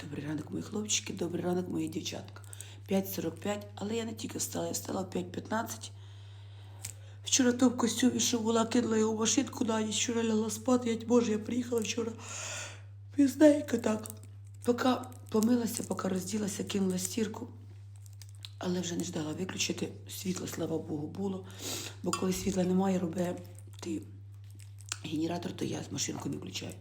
Добрий ранок, мої хлопчики, добрий ранок, мої дівчатка. 5.45, але я не тільки встала, я встала в 5.15. Вчора то в костюмі, що була, кинула його в машинку на ніч, вчора лягла спати, я, боже, я приїхала вчора пізненько так. Поки помилася, поки розділася, кинула стірку, але вже не ждала виключити. Світло, слава Богу, було. Бо коли світла немає, робить ти генератор, то я з машинку не включаю.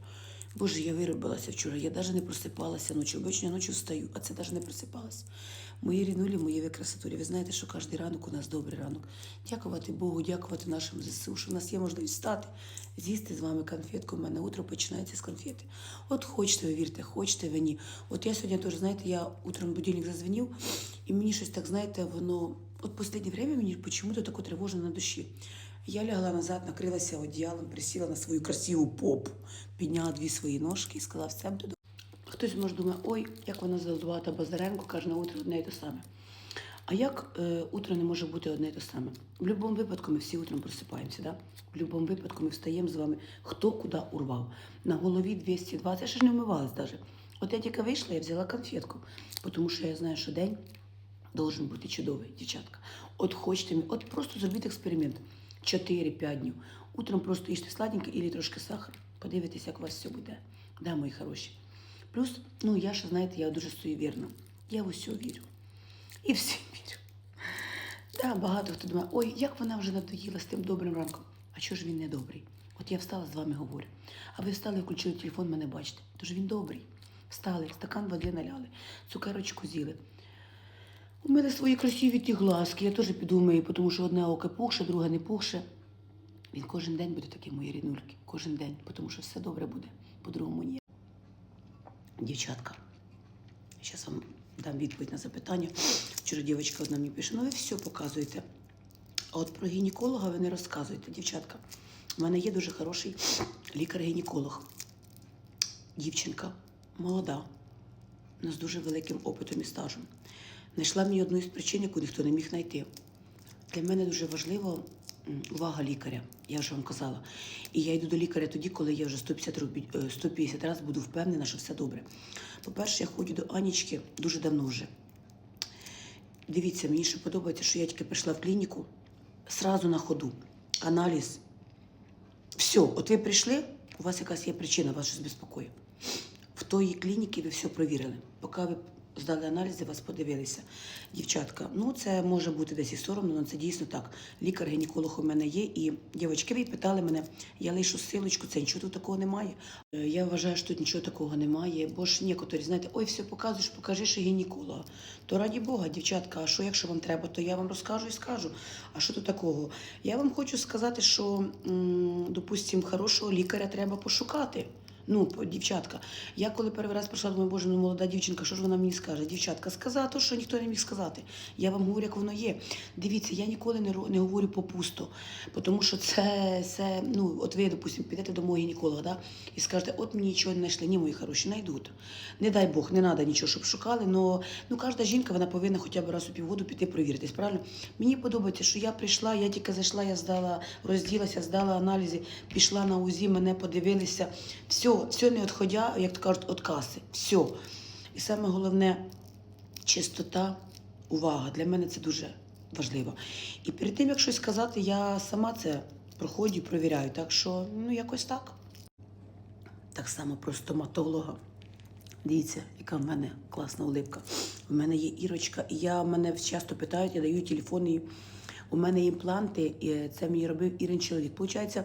Боже, я виробилася вчора. Я навіть не просипалася ночі. Обично ночі встаю, а це навіть не просипалася. Мої ріднулі, мої ви красотулі. Ви знаєте, що кожен ранок у нас добрий ранок. Дякувати Богу, дякувати нашим ЗСУ, що в нас є можливість встати, з'їсти з вами конфетку. У мене утро починається з конфети. От хочете ви вірте, хочете ви ні. От я сьогодні теж, знаєте, я утром будильник зазвонив, і мені щось так, знаєте, воно. От останнє время мені чому-то таке тривожно на душі. Я лягла назад, накрилася одіялом, присіла на свою красиву попу, підняла дві свої ножки і сказала, все буде. Хтось може думає, ой, як вона задувата Базаренко, каже на утро одне і те саме. А як е, утро не може бути одне і те саме? В будь-якому випадку ми всі утром просипаємося, да? в будь-якому випадку ми встаємо з вами, хто куди урвав. На голові 220, я ще ж не вмивалась навіть. От я тільки вийшла, я взяла конфетку, тому що я знаю, що день должен бути чудовий, дівчатка. От хочете, от просто зробіть експеримент. 4-5 днів. Утром просто їжте сладеньке і трошки сахар. Подивитесь, як у вас все буде. Да, мої хороші. Плюс, ну я ще, знаєте, я дуже суєвірна. Я в усе вірю. І всім вірю. Да, багато хто думає, ой, як вона вже надоїла з тим добрим ранком. А чого ж він не добрий? От я встала з вами говорю. А ви встали, включили телефон, мене бачите. Тож він добрий. Встали, стакан води наляли, цукерочку з'їли. У мене свої красиві ті глазки, я теж піду вмию, тому що одне око пухше, друге не пухше. Він кожен день буде такий, мої ріднульки. Кожен день, тому що все добре буде. По-другому ні. Дівчатка, зараз вам дам відповідь на запитання. Вчора дівчинка одна мені пише, ну ви все показуєте. А от про гінеколога ви не розказуєте, дівчатка. У мене є дуже хороший лікар-гінеколог. Дівчинка молода, але з дуже великим опитом і стажем. Знайшла мені одну із причин, яку ніхто не міг знайти. Для мене дуже важливо м, увага лікаря, я вже вам казала. І я йду до лікаря тоді, коли я вже 150, е, 150 разів буду впевнена, що все добре. По-перше, я ходжу до Анічки дуже давно вже. Дивіться, мені ще подобається, що я тільки прийшла в клініку, сразу на ходу, аналіз. Все, от ви прийшли, у вас якась є причина, вас щось безпокоїть. В тої клініці ви все провірили. Поки ви здали аналізи, вас подивилися. Дівчатка, ну це може бути десь і соромно, але це дійсно так. Лікар-гінеколог у мене є, і дівчатки питали мене, я лишу силочку, це нічого тут такого немає. Е, Я вважаю, що тут нічого такого немає, бо ж некоторі, знаєте, ой, все показуєш, покажи, що гінеколога. То раді Бога, дівчатка, а що якщо вам треба, то я вам розкажу і скажу. А що тут такого? Я вам хочу сказати, що, м, допустим, хорошого лікаря треба пошукати. Ну, дівчатка, я коли перший раз прийшла, думаю, боже, ну молода дівчинка, що ж вона мені скаже? Дівчатка, сказати то, що ніхто не міг сказати. Я вам говорю, як воно є. Дивіться, я ніколи не, не говорю попусто, тому що це, це, ну, от ви, допустимо, підете до мого гінеколога, да, і скажете, от мені нічого не знайшли. Ні, мої хороші, знайдуть. Не дай Бог, не треба нічого, щоб шукали, но ну, кожна жінка вона повинна хоча б раз у півгоду піти провіритись, правильно? Мені подобається, що я прийшла, я тільки зайшла, я здала, розділася, здала аналізи, пішла на УЗІ, мене подивилися. Все, все не відходя, як то кажуть, від каси. Все. І саме головне чистота, увага. Для мене це дуже важливо. І перед тим, як щось сказати, я сама це проходжу, провіряю. Так що, ну, якось так. Так само про стоматолога. Дивіться, яка в мене класна улипка. У мене є ірочка, і я мене часто питають, я даю телефон, і у мене імпланти, і це мені робив Ірин чоловік. Получається,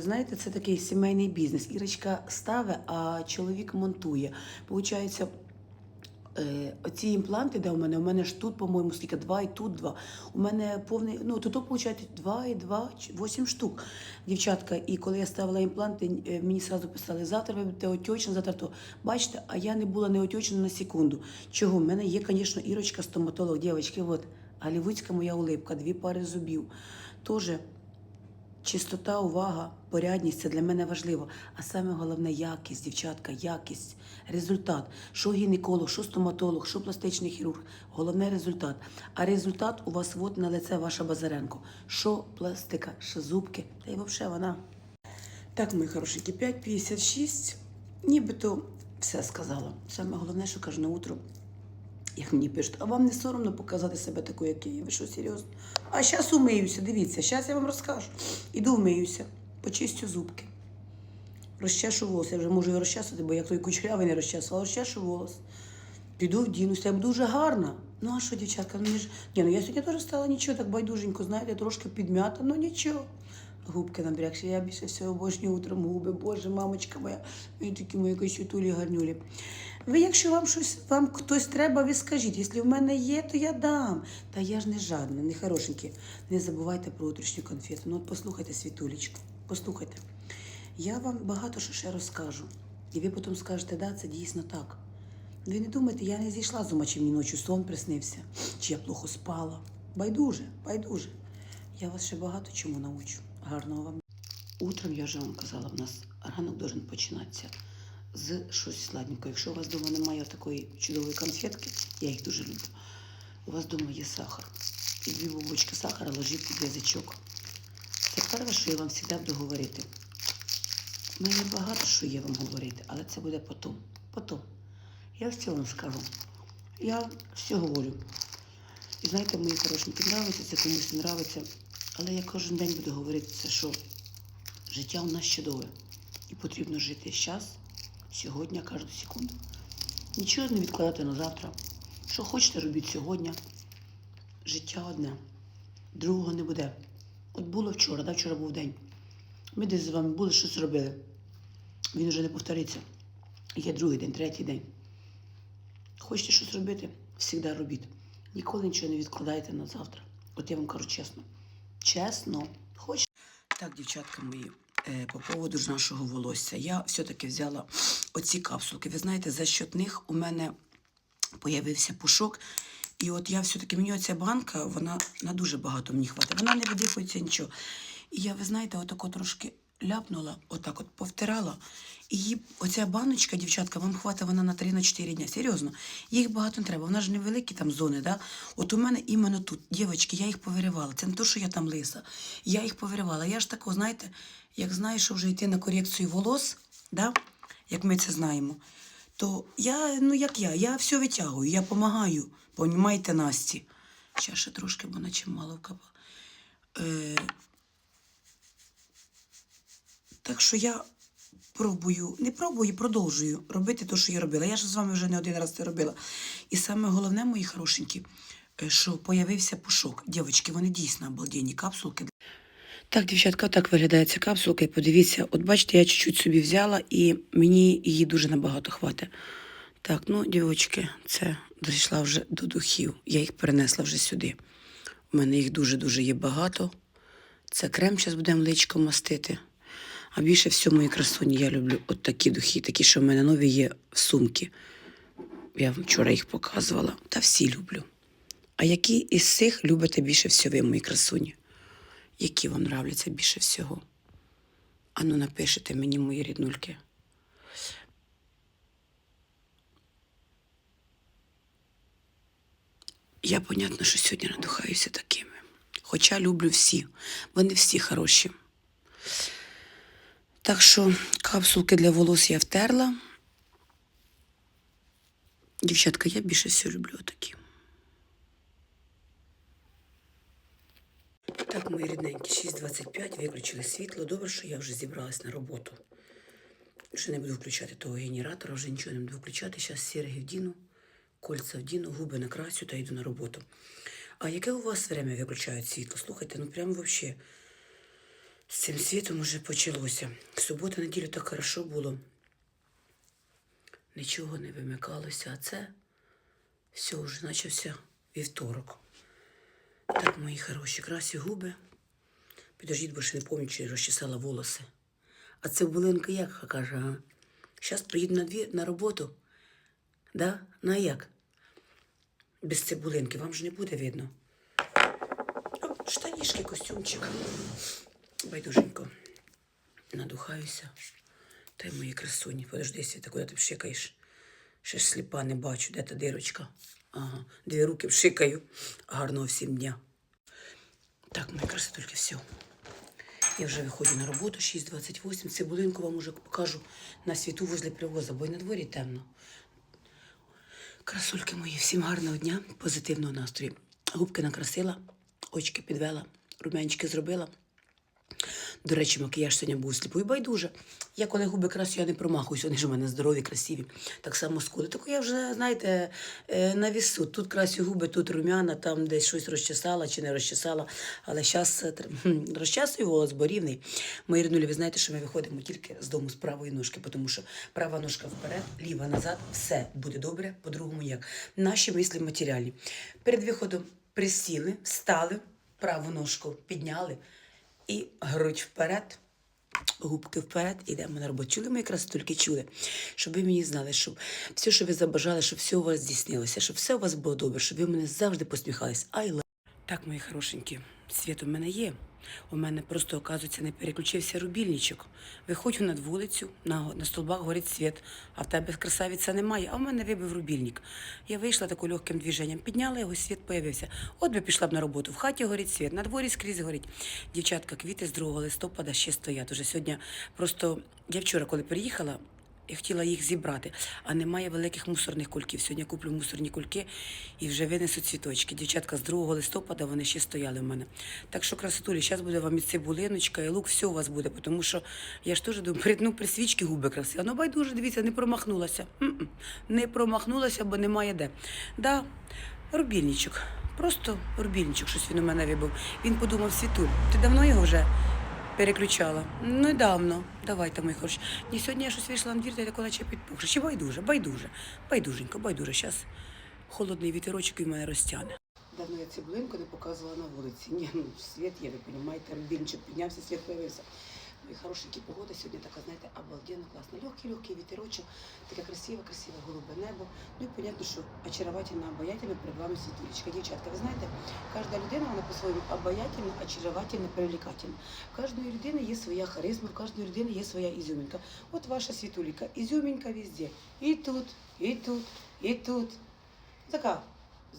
знаєте, це такий сімейний бізнес. Ірочка ставить, а чоловік монтує. Получається, Е, оці імпланти, де у мене, у мене ж тут, по-моєму, скільки два і тут два. У мене повний, ну тут виходить два і два, вісім штук. Дівчатка, і коли я ставила імпланти, е, мені одразу писали, завтра ви будете отечна, завтра то. Бачите, а я не була не отечна на секунду. Чого? У мене є, звісно, Ірочка, стоматолог, дівчатки, от, голівудська моя улипка, дві пари зубів. Тоже Чистота, увага, порядність це для мене важливо. А саме головне якість, дівчатка, якість, результат. Що гінеколог, що стоматолог, що пластичний хірург. Головне результат. А результат у вас от на лице ваша Базаренко. Що пластика, що зубки, та й взагалі вона. Так, мої хорошенькі, 5,56. Нібито все сказала. Саме головне, що кажу на утро, як мені пишуть, а вам не соромно показати себе такою, як я? Ви що, серйозно? А зараз умиюся, дивіться, зараз я вам розкажу. Іду вмиюся, почистю зубки. Розчешу волос. Я вже можу і розчесувати, бо як той кучерявий не розчесувала, розчешу волос. Піду вдінуся, я дуже гарна. Ну а що, дівчатка, ну ж. Ні, ну я сьогодні теж стала нічого, так байдуженько, знаєте, трошки підмята, ну нічого. Губки набрякші, я більше всього обожнюю утром губи. Боже, мамочка моя, ви такі мої косютулі гарнюлі. Ви, якщо вам щось, вам хтось треба, ви скажіть. Якщо в мене є, то я дам. Та я ж не жадна, не хорошенькі. Не забувайте про утрішню конфету. Ну от послухайте, світулечку, послухайте. Я вам багато що ще розкажу. І ви потім скажете, да, це дійсно так. Ви не думайте, я не зійшла з ума, чи мені ночі сон приснився, чи я плохо спала. Байдуже, байдуже. Я вас ще багато чому научу. Гарного вам. Утром я вже вам казала, в нас ранок должен починатися з щось сладенького. Якщо у вас вдома немає такої чудової конфетки, я їх дуже люблю. У вас вдома є сахар. І дві бубочки сахара ложіть під язичок. Це перше, що я вам завжди буду говорити. У мене багато що є вам говорити, але це буде потом. Потом. Я все вам скажу. Я все говорю. І знаєте, мої хорошенькі, нравиться, це комусь не нравиться. Але я кожен день буду говорити це, що життя у нас чудове. І потрібно жити зараз, сьогодні, кожну секунду. Нічого не відкладати на завтра. Що хочете, робіть сьогодні. Життя одне. Другого не буде. От було вчора, да, вчора був день. Ми десь з вами були, щось робили. Він вже не повториться. Є другий день, третій день. Хочете щось робити? Всігда робіть. Ніколи нічого не відкладайте на завтра. От я вам кажу чесно. Чесно. хоч. Так, дівчатка мої, е, по поводу ж нашого волосся. Я все-таки взяла оці капсулки. Ви знаєте, за счет них у мене появився пушок. І от я все-таки мені оця банка, вона на дуже багато мені хватить. Вона не видихується нічого. І я, ви знаєте, отако трошки ляпнула, отак от повтирала. І її, оця баночка, дівчатка, вам хватить вона на 3-4 дня. Серйозно. Їх багато не треба. Вона ж невеликі там зони, да? От у мене іменно тут, дівчатки, я їх повиривала. Це не то, що я там лиса. Я їх повиривала. Я ж тако, знаєте, як знаю, що вже йти на корекцію волос, да? як ми це знаємо, то я, ну як я, я все витягую, я допомагаю. Понімаєте, Насті. Ще ще трошки, бо наче мало вкапала. Е, так що я пробую, не пробую, продовжую робити те, що я робила. Я ж з вами вже не один раз це робила. І саме головне, мої хорошенькі, е, що появився пушок. Дівчатки, вони дійсно обалденні капсулки. Так, дівчатка, так виглядає ця капсулка. І подивіться, от бачите, я чуть-чуть собі взяла, і мені її дуже набагато хватить. Так, ну, дівчатки, це дійшла вже до духів. Я їх перенесла вже сюди. У мене їх дуже-дуже є багато. Це крем зараз будемо личко мастити. А більше всього мої красуні я люблю от такі духи, такі, що в мене нові є в сумці. Я вам вчора їх показувала. Та всі люблю. А які із цих любите більше всього ви, мої красуні? Які вам нравляться більше всього? Ану, напишите мені, мої ріднульки. Я, понятно, що сьогодні надухаюся такими. Хоча люблю всі. Вони всі хороші. Так що капсулки для волос я втерла. Дівчатка, я більше всього люблю такі. Так, мої рідненькі, 6.25, виключили світло. Добре, що я вже зібралась на роботу. Вже не буду включати того генератора, вже нічого не буду включати. Зараз серги вдіну, кольця вдіну, губи накрасю та йду на роботу. А яке у вас время виключають світло? Слухайте, ну прямо взагалі. З цим світом уже почалося. Субота, неділю так хорошо було. Нічого не вимикалося, а це все вже почався вівторок. Так, мої хороші, красі губи. Підождіть, бо ще не пам'ятаю, чи розчесала волоси. А цибулинка як каже, ага. Зараз приїду на двір на роботу. Да? На як? Без цибулинки, вам ж не буде видно. Штанішки, костюмчик. Байдуженько. Надухаюся. Та й мої красуні. Подожди, Світа, куди ти пшикаєш? Ще ж сліпа не бачу, де та дирочка. Ага, дві руки вшикаю. Гарного всім дня. Так, мої красотульки, все. Я вже виходжу на роботу 6.28. Цибулинку вам уже покажу на світу возле привоза, бо й на дворі темно. Красульки мої, всім гарного дня, позитивного настрою. Губки накрасила, очки підвела, румянчики зробила. До речі, макіяж сьогодні був сліпий байдуже. Я коли губи красю, я не промахуюсь, вони ж у мене здорові, красиві. Так само скули. Так я вже, знаєте, е, на вісу. Тут красю губи, тут румяна, там десь щось розчесала чи не розчесала. Але зараз розчесую волос, бо рівний. Мої ріднулі, ви знаєте, що ми виходимо тільки з дому з правої ножки, тому що права ножка вперед, ліва назад, все буде добре, по-другому як. Наші мислі матеріальні. Перед виходом присіли, встали, праву ножку підняли і грудь вперед, губки вперед, ідемо на роботу. Чули ми якраз тільки чули, щоб ви мені знали, що все, що ви забажали, щоб все у вас здійснилося, щоб все у вас було добре, щоб ви мене завжди посміхались. Айла Так, мої хорошенькі, світ у мене є. У мене просто, оказується, не переключився рубільничок. Виходжу над вулицю, на, на столбах горить світ, а в тебе красавиця немає, а в мене вибив рубільник. Я вийшла таким легким движенням, підняла його, світ появився. От би пішла б на роботу. В хаті горить світ, на дворі скрізь горить. Дівчатка, квіти з 2 листопада ще стоять. Уже сьогодні просто я вчора, коли приїхала, я хотіла їх зібрати, а немає великих мусорних кульків. Сьогодні куплю мусорні кульки і вже винесу цвіточки. Дівчатка з 2 листопада вони ще стояли в мене. Так що, красотулі, зараз буде вам і цибулиночка, і лук, все у вас буде, тому що я ж теж думаю, ну, при свічки губи красиві. Ну, байдуже, дивіться, не промахнулася. Не промахнулася, бо немає де. Да, рубільничок. Просто рубільничок, щось він у мене вибив. Він подумав, Світуль, ти давно його вже переключала. Недавно. Давайте, мої хороші. Ні, сьогодні я щось вийшла на двір, та я тако наче підпухша. Чи байдуже, байдуже, байдуженько, байдуже. Зараз холодний вітерочок і в мене розтягне. Давно я цибулинку не показувала на вулиці. Ні, ну світ є, ви розумієте, рубінчик піднявся, світ появився. І хорошенькі погода сьогодні така, знаєте, обалденно класна. Легкий, легкий вітерочок, таке красиве, красиве голубе небо. Ну і понятно, що очаровательна, обаятельна перед вами світулечка. Дівчатка, ви знаєте, кожна людина, вона по-своєму обаятельна, очаровательна, привлекательна. В кожної людини є своя харизма, в кожної людини є своя ізюмінка. От ваша світуліка, ізюмінка везде. І тут, і тут, і тут. Така,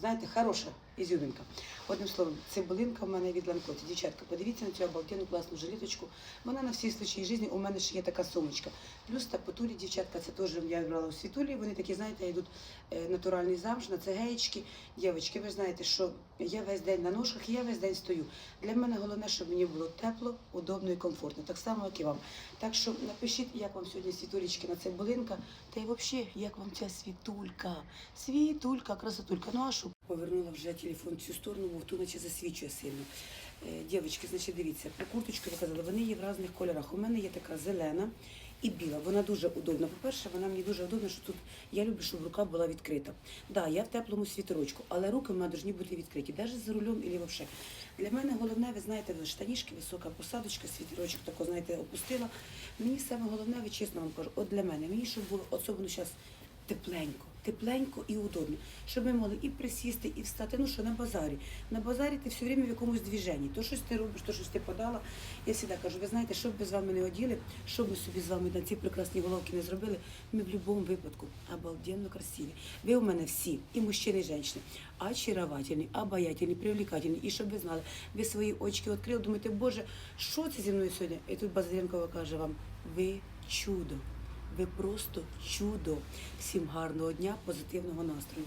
знаєте, хороша ізюмінка. Одним словом, цибулинка в мене від ланкоті. Дівчатка, подивіться на цю обалденну класну жилеточку. Вона на всі случаї житті. У мене ще є така сумочка. Плюс тапотулі, дівчатка, це теж я брала у світулі. Вони такі, знаєте, йдуть е, натуральний замш, на це геєчки. Дівчатки, ви знаєте, що я весь день на ножках, я весь день стою. Для мене головне, щоб мені було тепло, удобно і комфортно. Так само, як і вам. Так що напишіть, як вам сьогодні світулечки на цибулинка. Та й взагалі, як вам ця світулька? Світулька, красотулька. Ну а що? Повернула вже телефон в цю сторону, бо ту наче засвічує сильно. Е, Дівчатки, значить, дивіться, про курточку казали, вони є в різних кольорах. У мене є така зелена і біла. Вона дуже удобна. По-перше, вона мені дуже удобна, що тут я люблю, щоб рука була відкрита. Да, я в теплому світорочку, але руки в мене повинні бути відкриті, навіть за рулем і взагалі. Для мене головне, ви знаєте, штанішки, висока посадочка, світорочок тако, знаєте, опустила. Мені саме головне, ви чесно вам кажу, от для мене, мені щоб було особливо зараз тепленько. Тепленько і удобно, щоб ми могли і присісти, і встати. Ну що, на базарі. На базарі ти все время в якомусь движенні. То щось ти робиш, то щось ти подала. Я завжди кажу, ви знаєте, що б ми з вами не оділи, що б ми собі з вами на ці прекрасні головки не зробили, ми в будь-якому випадку обалденно красиві. Ви у мене всі, і мужчини, і жінки, очаровательні, обаятельні, привлекательні. І щоб ви знали, ви свої очки відкрили, думаєте, Боже, що це зі мною сьогодні? І тут Базаренкова каже вам, ви чудо. Ви просто чудо. Всім гарного дня, позитивного настрою.